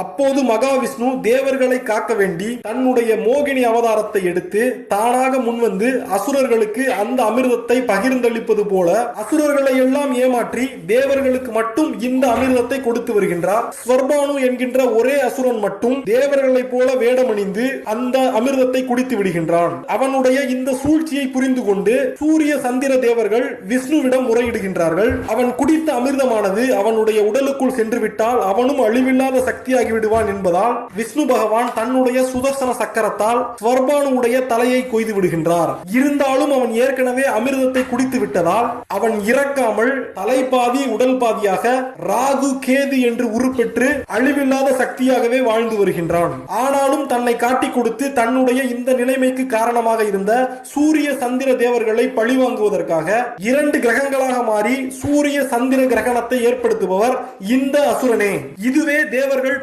அப்போது மகாவிஷ்ணு தேவர்களை காக்க வேண்டி தன்னுடைய மோகினி அவதாரத்தை எடுத்து தானாக முன்வந்து அசுரர்களுக்கு அந்த அமிர்தத்தை பகிர்ந்தளிப்பது போல அசுரர்களை எல்லாம் ஏமாற்றி தேவர்களுக்கு மட்டும் இந்த அமிர்தத்தை கொடுத்து வருகின்றார். ஸ்வர்பானு என்கின்ற ஒரே அசுரன் மட்டும் தேவர்களைப் போல வேடமணிந்து அந்த அமிர்தத்தை குடித்து விடுகின்றான். அவனுடைய இந்த சூழ்ச்சியை புரிந்து கொண்டு சூரிய சந்திர தேவர்கள் விஷ்ணுவிடம் முறையிடுகின்றார்கள். அவன் குடித்த அமிர்தமானது அவனுடைய உடலுக்குள் சென்று விட்டால் அவனும் அழிவில்லாத சக்தி சக்தியாகி விடுவான் என்பதால் விஷ்ணு பகவான் தன்னுடைய சுதர்சன சக்கரத்தால் ஸ்வர்பானுடைய தலையை கொய்து விடுகின்றார். இருந்தாலும் அவன் ஏற்கனவே அமிர்தத்தை குடித்து விட்டதால் அவன் இறக்காமல் தலைப்பாதி உடல் பாதியாக ராகு கேது என்று உருப்பெற்று அழிவில்லாத சக்தியாகவே வாழ்ந்து வருகின்றான். ஆனாலும் தன்னை காட்டிக் கொடுத்து தன்னுடைய இந்த நிலைமைக்கு காரணமாக இருந்த சூரிய சந்திர தேவர்களை பழிவாங்குவதற்காக இரண்டு கிரகங்களாக மாறி சூரிய சந்திர கிரகணத்தை ஏற்படுத்துபவர் இந்த அசுரனே. இதுவே தேவர்கள்